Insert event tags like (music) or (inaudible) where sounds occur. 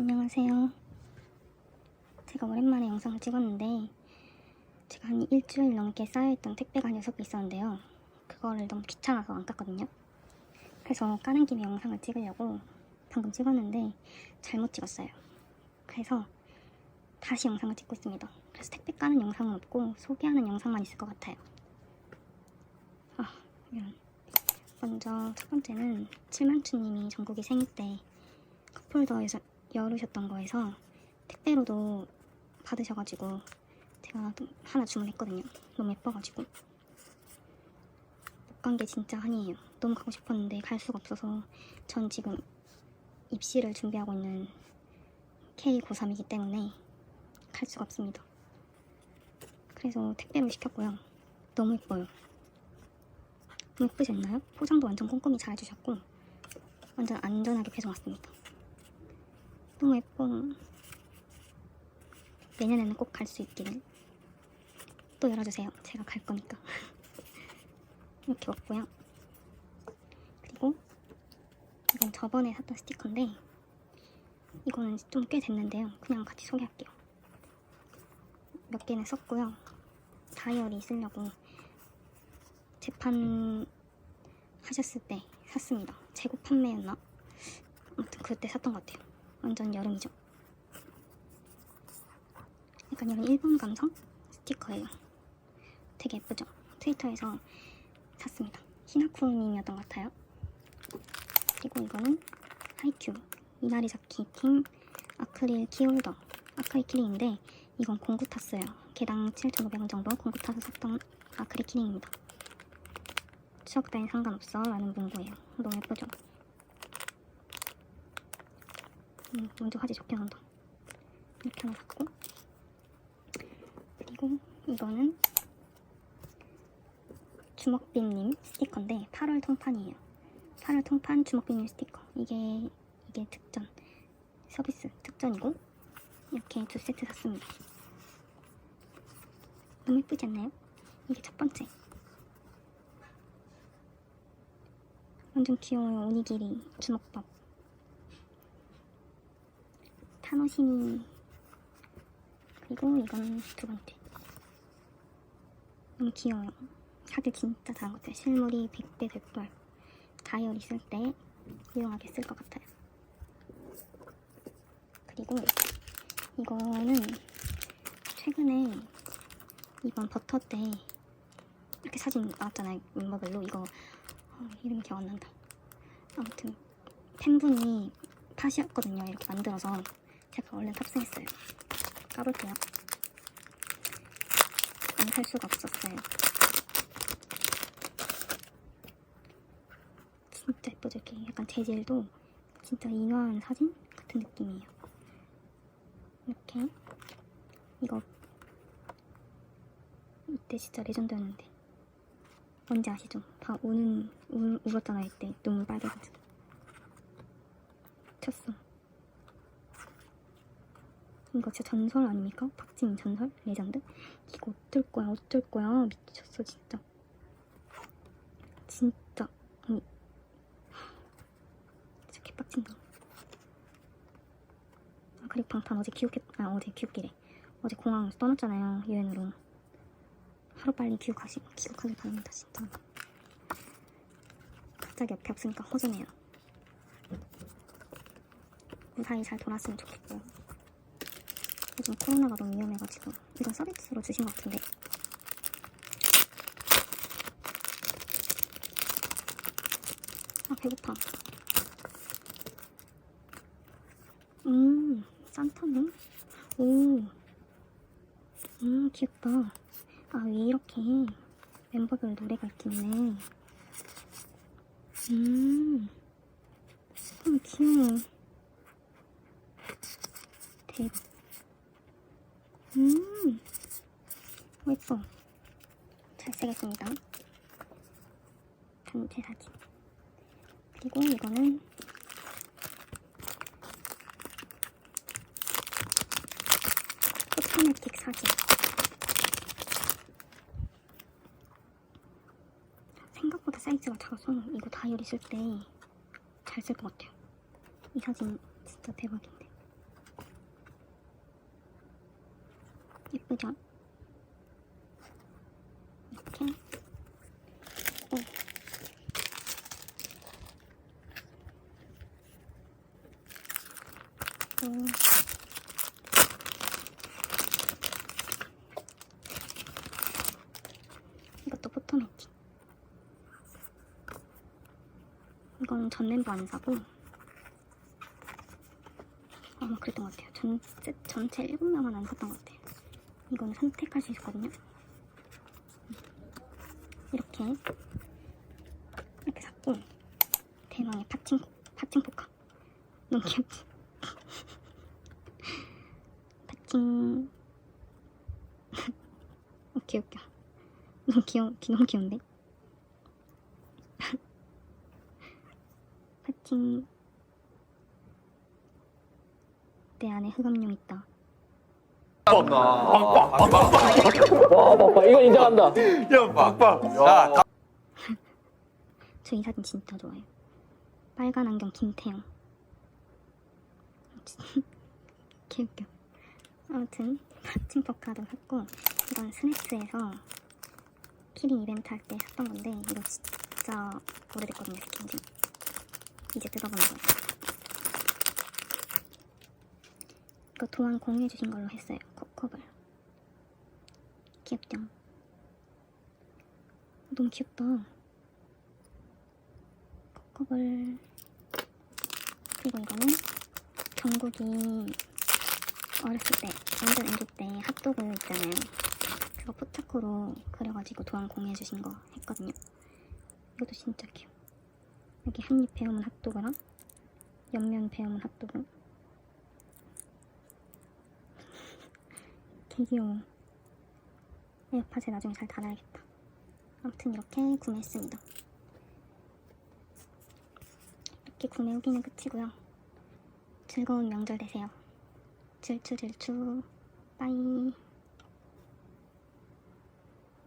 안녕하세요. 제가 오랜만에 영상을 찍었는데 제가 한 일주일 넘게 쌓여있던 택배가 녀석이 있었는데요. 그거를 너무 귀찮아서 안 깠거든요. 그래서 까는 김에 영상을 찍으려고 방금 찍었는데 잘못 찍었어요. 그래서 다시 영상을 찍고 있습니다. 그래서 택배 까는 영상은 없고 소개하는 영상만 있을 것 같아요. 아, 이런. 먼저 첫 번째는 칠만추님이 전국이 생일 때 컵홀더에서 열으셨던 거에서 택배로도 받으셔가지고 제가 또 하나 주문했거든요. 너무 예뻐가지고 못 간 게 진짜 한이에요. 너무 가고 싶었는데 갈 수가 없어서 전 지금 입시를 준비하고 있는 K 고3이기 때문에 갈 수가 없습니다. 그래서 택배를 시켰고요. 너무 예뻐요. 너무 예쁘지 않나요? 포장도 완전 꼼꼼히 잘 해주셨고 완전 안전하게 배송 왔습니다. 너무 예뻐. 내년에는 꼭 갈 수 있기를. 또 열어주세요. 제가 갈 거니까. (laughs) 이렇게 왔고요. 그리고 이건 저번에 샀던 스티커인데 이거는 좀 꽤 됐는데요. 그냥 같이 소개할게요. 몇 개는 썼고요. 다이어리 쓰려고 재판 하셨을 때 샀습니다. 재고 판매였나? 아무튼 그때 샀던 것 같아요. 완전 여름이죠. 약간 이런 일본 감성 스티커예요. 되게 예쁘죠? 트위터에서 샀습니다. 히나쿠님이었던 것 같아요. 그리고 이거는 하이큐 이나리사키 팀 아크릴 키홀더 아크릴 키링인데 이건 공구 탔어요. 개당 7,500원 정도 공구 타서 샀던 아크릴 키링입니다. 추억 따윈 상관없어 라는 문구예요. 너무 예쁘죠? 음, 먼저 화질 좋게 나온다. 이렇게 하나 샀고 그리고 이거는 주먹빈님 스티커인데 8월 통판이에요. 8월 통판 주먹빈님 스티커. 이게 이게 특전 서비스 특전이고 이렇게 두 세트 샀습니다. 너무 예쁘지 않나요? 이게 첫 번째. 완전 귀여워요. 오니기리 주먹밥. 타노시미 그리고 이건 두 번째. 너무 귀여워요. 사실 진짜 잘한 것 같아요. 실물이 100배 100발. 다이어리 쓸 때 유용하게 쓸 것 같아요. 그리고 이거는 최근에 이번 버터 때 이렇게 사진 나왔잖아요. 멤버별로 이거 어, 이름이 기억 안 난다. 아무튼 팬분이 팟이었거든요. 이렇게 만들어서 제가 얼른 탑승했어요. 까볼게요. 안 살 수가 없었어요. 진짜 예쁘죠? 이렇게 약간 재질도 진짜 인화한 사진 같은 느낌이에요. 이렇게 이거 이때 진짜 레전드였는데 뭔지 아시죠? 다 우는 울, 울었잖아요 이때 눈물 빨개가지고 쳤어. 이거 진짜 전설 아닙니까? 박지민 전설? 레전드? 이거 어쩔 거야 어쩔 거야? 미쳤어 진짜. 진짜. 아니. 진짜 개빡친다 아 그리고 방탄 어제 귀국했 아 어제 귀국이래. 어제 공항 떠났잖아요 유엔으로. 하루빨리 귀국하시, 귀국하길 바랍니다 진짜. 갑자기 옆에 없으니까 허전해요. 무사히 잘 돌아왔으면 좋겠고 요 요즘 코로나가 너무 위험해가지고 이건 서비스로 주신 것 같은데 아 배고파 음 산타네 오 음, 귀엽다. 아, 왜 이렇게 멤버별 노래가 있겠네. 음, 음 귀여워. 대박. 음, 어, 예뻐. 잘 쓰겠습니다. 단체 사진. 그리고 이거는 코스메틱 사진. 생각보다 사이즈가 작아서 이거 다이어리 쓸 때 잘 쓸 것 같아요. 이 사진 진짜 대박인데. 예쁘죠? 이렇게 오. 오. 이것도 포토매틱 이건 전 멤버 안 사고 아마 그랬던 것 같아요. 전, 세- 전체 7명은 안 샀던 것 같아요. 이거는 선택할 수 있었거든요. 이렇게. 이렇게 샀고 대망의 파칭 파칭 포카. 너무 귀엽지? 파칭. 어, 귀엽겨 너무 귀여 귀 너무 귀여운데? 파칭. 내 안에 흑암용 있다 와, 봐봐. 이거 인정한다. 야, 빡빡. 야, 저이 사진 진짜 좋아해요. 빨간 안경 김태형. (laughs) 개웃겨. 아무튼 파칭 포카도 샀고 이건 스냅스에서 키링 이벤트 할 때 샀던 건데 이거 진짜 오래됐거든요 스킨지. 이제 뜯어보는 거예요. 이거 도안 공유해주신 걸로 했어요. 코코볼. 귀엽죠? 너무 귀엽다. 컵을 그리고 이거는 경국이 어렸을 때 완전 애기 때 핫도그 있잖아요 그거 포차코로 그려가지고 도안 공유해주신 거 했거든요 이것도 진짜 귀여워 여기 한입 배우면 핫도그랑 옆면 배우면 핫도그 개 귀여워 에어팟에 나중에 잘 달아야겠다 아무튼 이렇게 구매했습니다 이렇게 구매 후기는 끝이고요. 즐거운 명절 되세요. 질추질추 빠이